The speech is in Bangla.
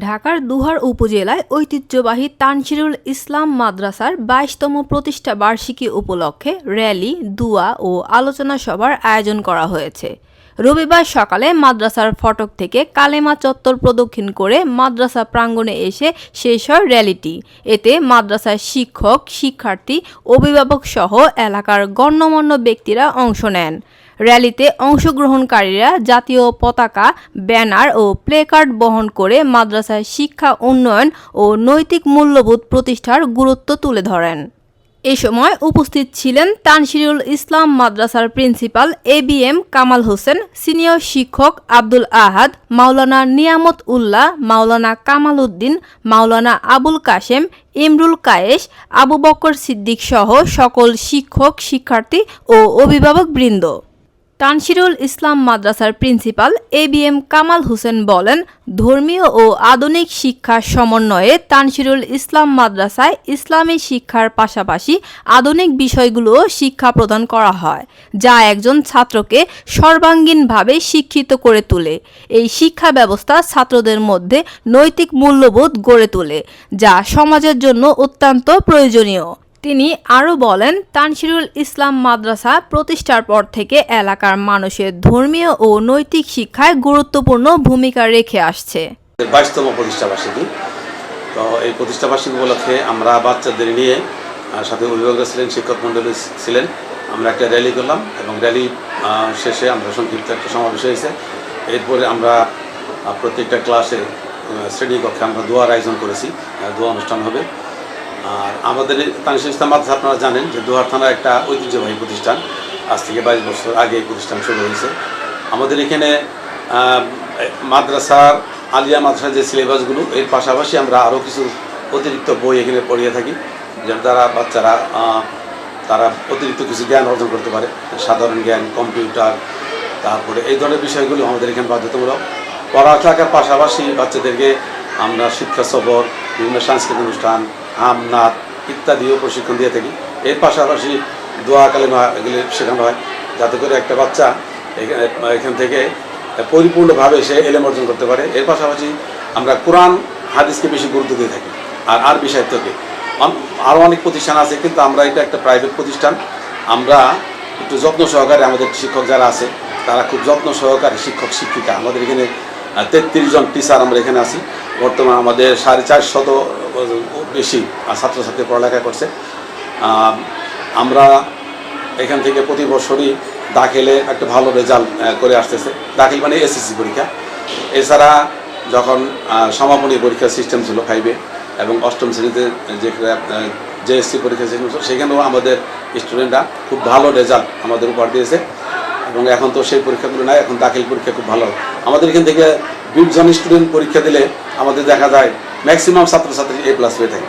ঢাকার দুহার উপজেলায় ঐতিহ্যবাহী তানসিরুল ইসলাম মাদ্রাসার বাইশতম প্রতিষ্ঠা বার্ষিকী উপলক্ষে র্যালি, দুয়া ও আলোচনা সভার আয়োজন করা হয়েছে। রবিবার সকালে মাদ্রাসার ফটক থেকে কালেমা চত্বর প্রদক্ষিণ করে মাদ্রাসা প্রাঙ্গণে এসে শেষ হয় র্যালিটি। এতে মাদ্রাসার শিক্ষক, শিক্ষার্থী অভিভাবক সহ এলাকার গণ্যমান্য ব্যক্তিরা অংশ নেন। র্যালিতে অংশগ্রহণকারীরা জাতীয় পতাকা, ব্যানার ও প্লেকার্ড বহন করে মাদ্রাসায় শিক্ষা, উন্নয়ন ও নৈতিক মূল্যবোধ প্রতিষ্ঠার গুরুত্ব তুলে ধরেন। এ সময় উপস্থিত ছিলেন তানসিরুল ইসলাম মাদ্রাসার principal A B M Kamal Hossain, senior শিক্ষক আব্দুল আহাদ, মাওলানা নিয়ামত উল্লাহ, মাওলানা কামাল উদ্দিন, মাওলানা আবুল কাশেম, ইমরুল কায়েস আবু বক্কর সিদ্দিক সহ সকল শিক্ষক, শিক্ষার্থী ও অভিভাবক বৃন্দ তানসিরুল ইসলাম মাদ্রাসার principal A B M Kamal Hossain বলেন, ধর্মীয় ও আধুনিক শিক্ষার সমন্বয়ে তানসিরুল ইসলাম মাদ্রাসায় ইসলামী শিক্ষার পাশাপাশি আধুনিক বিষয়গুলোও শিক্ষা প্রদান করা হয়, যা একজন ছাত্রকে সর্বাঙ্গীনভাবে শিক্ষিত করে তোলে। এই শিক্ষা ব্যবস্থা ছাত্রদের মধ্যে নৈতিক মূল্যবোধ গড়ে তোলে, যা সমাজের জন্য অত্যন্ত প্রয়োজনীয়। তিনি আরও বলেন তানসিরুল ইসলাম মাদ্রাসা প্রতিষ্ঠার পর থেকে এলাকার মানুষের ধর্মীয় ও নৈতিক শিক্ষায় গুরুত্বপূর্ণ ভূমিকা রেখে আসছে। বাইশতম প্রতিষ্ঠাবার্ষিকী। তো এই প্রতিষ্ঠাবার্ষিকী উপলক্ষে আমরা বাচ্চাদের নিয়ে সাথে অভিভাবকরা ছিলেন, শিক্ষক মণ্ডলী ছিলেন, আমরা একটা র্যালি করলাম এবং র্যালি শেষে আমরা সংক্ষিপ্ত একটা সমাবেশ হয়েছে। এরপরে আমরা প্রত্যেকটা ক্লাসে শ্রেণীকক্ষে আমরা দোয়ার আয়োজন করেছি দোয়া অনুষ্ঠান হবে। আর আমাদের তানিসুল ইসলাম মাদ্রাসা, আপনারা জানেন যে দোহার থানার একটা ঐতিহ্যবাহী প্রতিষ্ঠান। আজ থেকে বাইশ বছর আগে এই প্রতিষ্ঠান শুরু হয়েছে। আমাদের এখানে মাদ্রাসার, আলিয়া মাদ্রাসার যে সিলেবাসগুলো, এর পাশাপাশি আমরা আরও কিছু অতিরিক্ত বই এখানে পড়িয়ে থাকি। যেন তারা বাচ্চারা তারা অতিরিক্ত কিছু জ্ঞান অর্জন করতে পারে। সাধারণ জ্ঞান, কম্পিউটার, তারপরে এই ধরনের বিষয়গুলো আমাদের এখানে বাধ্যতামূলক। পড়া পড়াশোনার পাশাপাশি বাচ্চাদেরকে আমরা শিক্ষা সফর, বিভিন্ন সাংস্কৃতিক অনুষ্ঠান হাম নাচ ইত্যাদিও প্রশিক্ষণ দিয়ে থাকি। এর পাশাপাশি দোয়া এগুলি শেখানো হয় যাতে করে একটা বাচ্চা এখান থেকে পরিপূর্ণভাবে সে এলেম অর্জন করতে পারে। এর পাশাপাশি আমরা কোরআন, হাদিসকে বেশি গুরুত্ব দিয়ে থাকি আর আরবি সাহিত্যকে। আম- আরও অনেক প্রতিষ্ঠান আছে, কিন্তু আমরা এটা একটা প্রাইভেট প্রতিষ্ঠান। আমরা একটু যত্ন সহকারে আমাদের শিক্ষক যারা আছে, তারা খুব যত্ন সহকারে শিক্ষক, শিক্ষিকা। আমাদের এখানে তেত্রিশ জন টিচার আমরা এখানে আছি। বর্তমান আমাদের সাড়ে চারশত বেশি ছাত্রছাত্রী পড়ালেখা করছে। আমরা এখান থেকে প্রতি বছরই দাখিলে একটা ভালো রেজাল্ট করে আসতেছে। দাখিল মানে এসএসসি পরীক্ষা। এছাড়া যখন সমাপনী পরীক্ষার সিস্টেম ছিল ফাইভে এবং অষ্টম শ্রেণীতে যে জেএসসি পরীক্ষা সিস্টেম ছিল, সেখানেও আমাদের স্টুডেন্টরা খুব ভালো রেজাল্ট আমাদের উপহার দিয়েছে। এবং এখন তো সেই পরীক্ষাগুলো নাই, এখন দাখিল পরীক্ষা খুব ভালো। আমাদের এখান থেকে বিশ জন স্টুডেন্ট পরীক্ষা দিলে আমাদের দেখা যায় ম্যাক্সিমাম ছাত্রছাত্রী এ প্লাস পেয়ে থাকে।